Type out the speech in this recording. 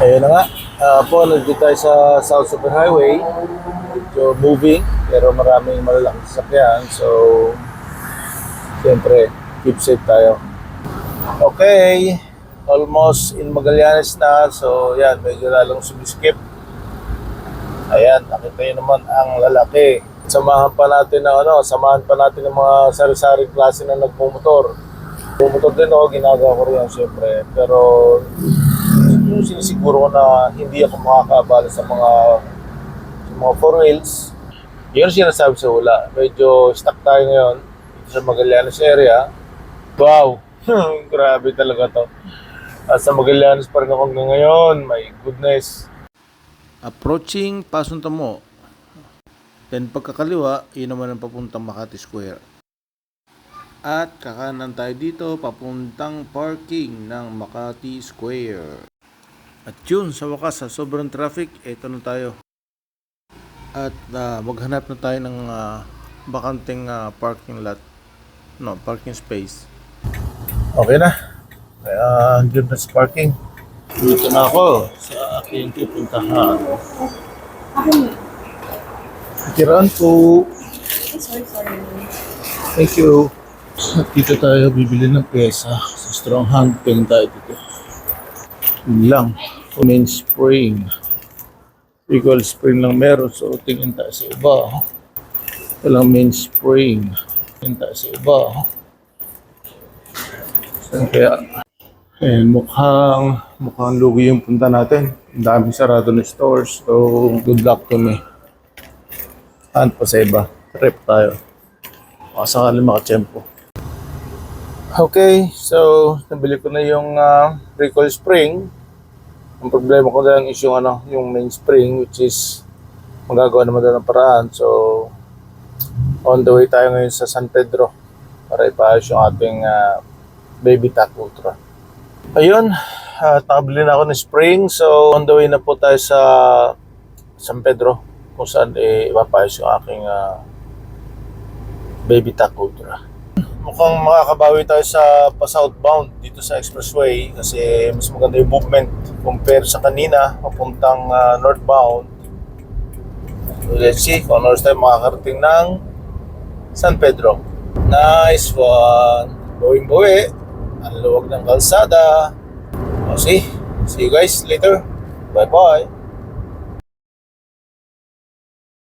Ayun na nga. Ah, po, nandito tayo sa South Super Highway. Medyo moving, pero maraming malalaking sasakyan. So, siyempre, keep safe tayo. Okay. Almost in Magallanes na. So, yan, medyo lalong sumiskip. Ayan, nakita nyo naman ang lalaki. Samahan pa natin ng ano, samahan pa natin ng mga sari-sari klase na nagmumotor. Bumotor din ako, ginagawa ko rin yan syempre. Pero yung sinisiguro ko na hindi ako makakabala sa mga sa mga four wheels. Yun ang sinasabi sa hula. Medyo stuck tayo ngayon dito sa Magallanes area. Wow! Grabe talaga to. At sa Magallanes pa rin ako ngayon. My goodness. Approaching Pasuntamo. Then pagkakaliwa, yun naman ang papuntang Makati Square. At kakanan tayo dito papuntang parking ng Makati Square. At yun, sa wakas, sa sobrang traffic, eto na tayo. At ah, maghanap na tayo ng ah, bakanting ah, parking lot. No, parking space. Okay na. Kaya, andun na sa parking. Dito na ako sa aking pupuntahan. Kiraan po. Sorry, sorry. Thank you. At dito tayo bibili ng pyesa. Sa strong hand pen tayo dito. Yun lang. Main spring. Equal spring lang meron. So tingin tayo sa iba. Walang main spring. Tingin tayo sa iba. Saan kaya? Eh, mukhang, mukhang lugi yung punta natin. Ang daming sarado na stores. So, good luck to me. Hunt pa sa iba. Trip tayo. Baka sakali makachempo. Okay, so nabili ko na yung uh, recoil spring. Ang problema ko lang is yung, ano, yung main spring which is magagawa naman doon ng paraan. So, on the way tayo ngayon sa San Pedro para ipaayos yung ating ah, Baby Tac Ultra. Ayun, at nakabili na ako ng spring. So, on the way na po tayo sa San Pedro kung saan eh, ipapaayos yung aking ah, Baby Tac Ultra. Mukhang makakabawi tayo sa pa-southbound dito sa expressway kasi mas maganda yung movement compare sa kanina papuntang ah, northbound. So, let's see kung ano tayo makakarating ng San Pedro. Nice one! Buwing-buwi. Ang luwag ng kalsada. O see, see you guys later. Bye-bye.